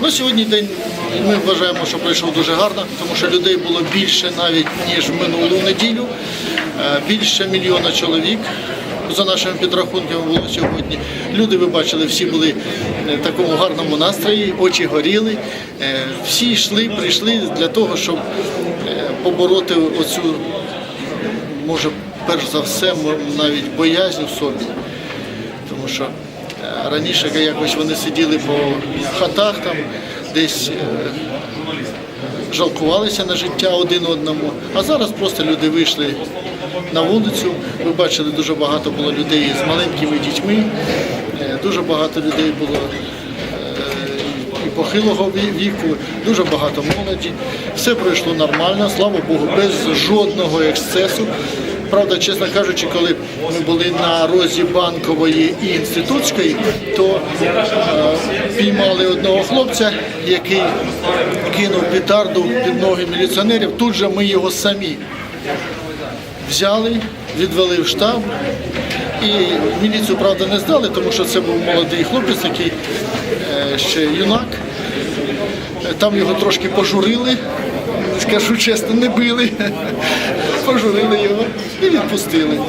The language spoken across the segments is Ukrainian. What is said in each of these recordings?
Ну, сьогодні день ми вважаємо, що пройшов дуже гарно, тому що людей було більше навіть ніж в минулу неділю. Е, Більше мільйона чоловік. За нашими підрахунками було сьогодні. Люди, ви бачили, всі були е, в такому гарному настрої, очі горіли. Е, Всі йшли, прийшли для того, щоб побороти оцю, може, перш за все, навіть боязнь у собі. Тому що раніше якось вони сиділи по хатах, там десь е, жалкувалися на життя один одному. А зараз просто люди вийшли на вулицю. Ви бачили, дуже багато було людей з маленькими дітьми, е, дуже багато людей було е, похилого віку, дуже багато молоді. Все пройшло нормально, слава Богу, без жодного ексцесу. Правда, чесно кажучи, коли ми були на розі банкової і інститутської, то е, піймали одного хлопця, який кинув петарду під ноги міліціонерів. Тут же ми його самі взяли, відвели в штаб. І міліцію, правда, не здали, тому що це був молодий хлопець, який е, ще юнак. Там його трошки пожурили, скажу чесно, не били. Пожурили його і відпустили.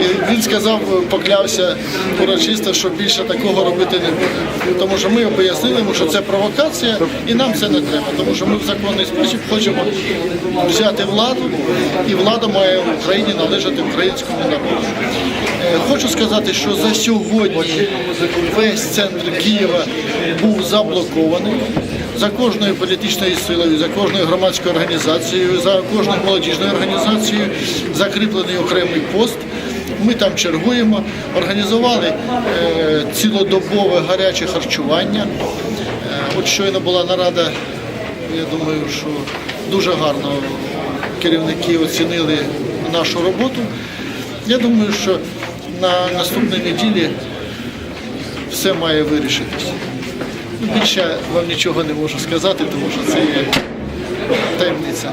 І він сказав, поклявся урочисто, що більше такого робити не буде. Тому що ми пояснили йому, що це провокація і нам це не треба. Тому що ми в законний спосіб хочемо взяти владу, і влада має в Україні належати українському народу. Е, Хочу сказати, що за сьогодні весь центр Києва був заблокований. За кожною політичною силою, за кожною громадською організацією, за кожною молодіжною організацією закріплений окремий пост. Ми там чергуємо, організували е, цілодобове гаряче харчування. Е, от щойно була нарада, я думаю, що дуже гарно керівники оцінили нашу роботу. Я думаю, що на наступній неділі все має вирішитися. Більше вам нічого не можу сказати, тому що це є таємниця.